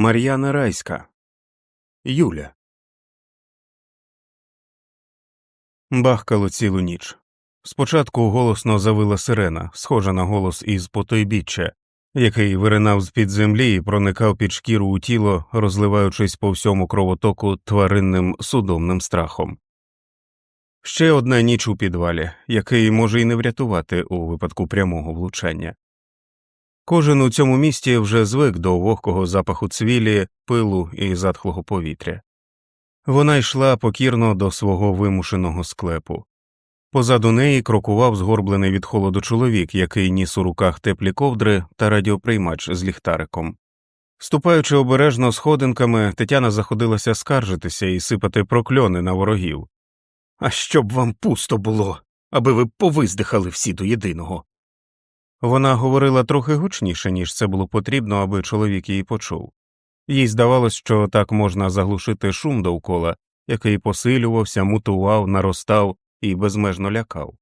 Мар'яна Райська Юля. Бахкало цілу ніч. Спочатку голосно завила сирена, схожа на голос із потойбіччя, який виринав з під землі і проникав під шкіру у тіло, розливаючись по всьому кровотоку тваринним судомним страхом. Ще одна ніч у підвалі, який може й не врятувати у випадку прямого влучання. Кожен у цьому місті вже звик до вогкого запаху цвілі, пилу і затхлого повітря. Вона йшла покірно до свого вимушеного склепу. Позаду неї крокував згорблений від холоду чоловік, який ніс у руках теплі ковдри та радіоприймач з ліхтариком. Ступаючи обережно сходинками, Тетяна заходилася скаржитися і сипати прокльони на ворогів. А щоб вам пусто було, аби ви повиздихали всі до єдиного. Вона говорила трохи гучніше, ніж це було потрібно, аби чоловік її почув. Їй здавалось, що так можна заглушити шум довкола, який посилювався, мутував, наростав і безмежно лякав.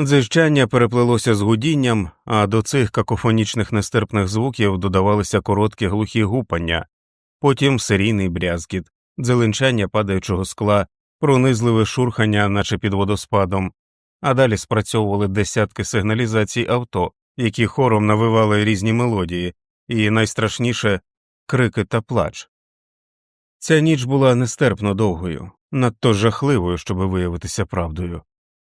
Дзижчання переплелося з гудінням, а до цих какофонічних нестерпних звуків додавалися короткі глухі гупання, потім серійний брязкіт, дзеленчання падаючого скла, пронизливе шурхання, наче під водоспадом, а далі спрацьовували десятки сигналізацій авто, які хором навивали різні мелодії, і найстрашніше крики та плач. Ця ніч була нестерпно довгою, надто жахливою, щоб виявитися правдою.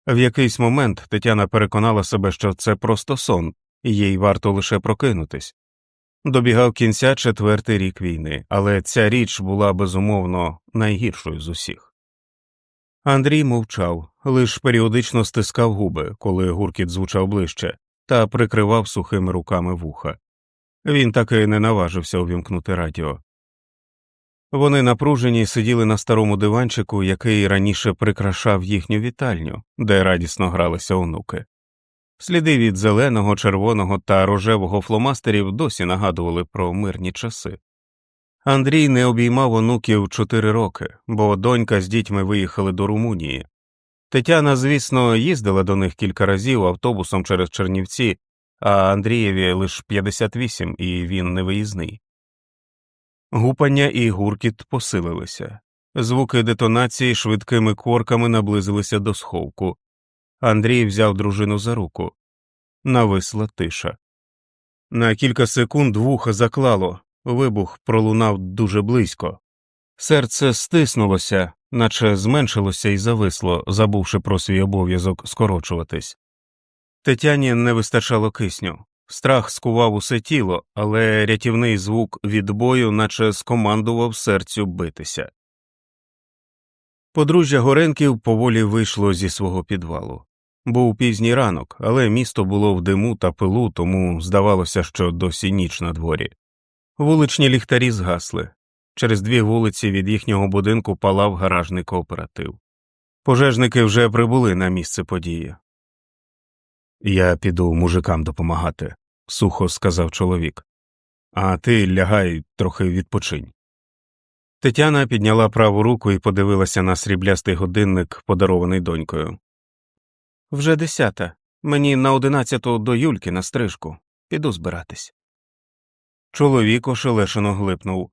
В якийсь момент Тетяна переконала себе, що це просто сон, і їй варто лише прокинутись. Добігав кінця четвертий рік війни, але ця річ була безумовно найгіршою з усіх. Андрій мовчав, лиш періодично стискав губи, коли гуркіт звучав ближче, та прикривав сухими руками вуха. Він таки не наважився увімкнути радіо. Вони напружені сиділи на старому диванчику, який раніше прикрашав їхню вітальню, де радісно гралися онуки. Сліди від зеленого, червоного та рожевого фломастерів досі нагадували про мирні часи. Андрій не обіймав онуків чотири роки, бо донька з дітьми виїхали до Румунії. Тетяна, звісно, їздила до них кілька разів автобусом через Чернівці, а Андрієві лише 58, і він не виїзний. Гупання і гуркіт посилилися. Звуки детонації швидкими корками наблизилися до сховку. Андрій взяв дружину за руку. Нависла тиша. На кілька секунд вуха заклало, Вибух пролунав дуже близько. Серце стиснулося, наче зменшилося і зависло, забувши про свій обов'язок скорочуватись. Тетяні не вистачало кисню. Страх скував усе тіло, але рятівний звук від бою, наче скомандував серцю битися. Подружжя Горенків поволі вийшло зі свого підвалу. Був пізній ранок, але місто було в диму та пилу, тому здавалося, що досі ніч на дворі. Вуличні ліхтарі згасли. Через дві вулиці від їхнього будинку палав гаражний кооператив. Пожежники вже прибули на місце події. Я піду мужикам допомагати, сухо сказав чоловік. А ти лягай трохи відпочинь. Тетяна підняла праву руку і подивилася на сріблястий годинник, подарований донькою. Вже десята. Мені на одинадцяту до Юльки на стрижку. Піду збиратись. Чоловік ошелешено глипнув.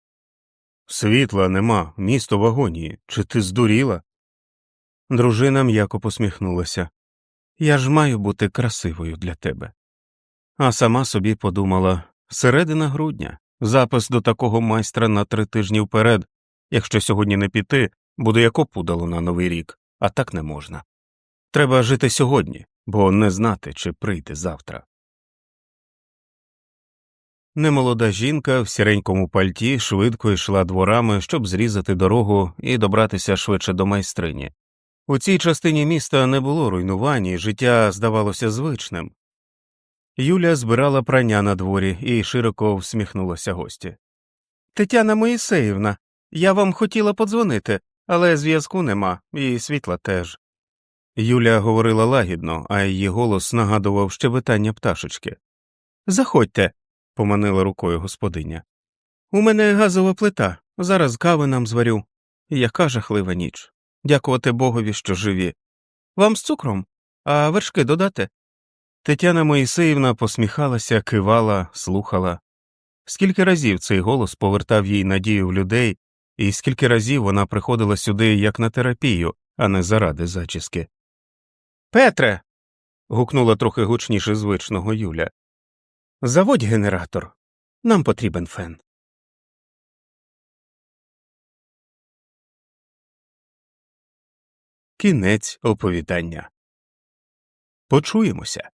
Світла нема, місто в агонії. Чи ти здуріла? Дружина м'яко посміхнулася. Я ж маю бути красивою для тебе. А сама собі подумала середина грудня, запис до такого майстра на три тижні вперед. Якщо сьогодні не піти, буду як опудало на новий рік, а так не можна. Треба жити сьогодні, бо не знати, чи прийде завтра. Немолода жінка в сіренькому пальті швидко йшла дворами, щоб зрізати дорогу і добратися швидше до майстрині. У цій частині міста не було руйнувань, і життя здавалося звичним. Юля збирала прання на дворі і широко всміхнулася гості. Тетяна Моїсеївна, я вам хотіла подзвонити, але зв'язку нема, і світла теж. Юля говорила лагідно, а її голос нагадував щебетання пташечки. Заходьте поманила рукою господиня. У мене газова плита, зараз кави нам зварю. Яка жахлива ніч. Дякувати Богові, що живі. Вам з цукром, а вершки додати. Тетяна Моїсеївна посміхалася, кивала, слухала. Скільки разів цей голос повертав їй надію в людей, і скільки разів вона приходила сюди як на терапію, а не заради зачіски. Петре. гукнула трохи гучніше звичного Юля. Заводь генератор. Нам потрібен фен. Кінець оповідання. Почуємося.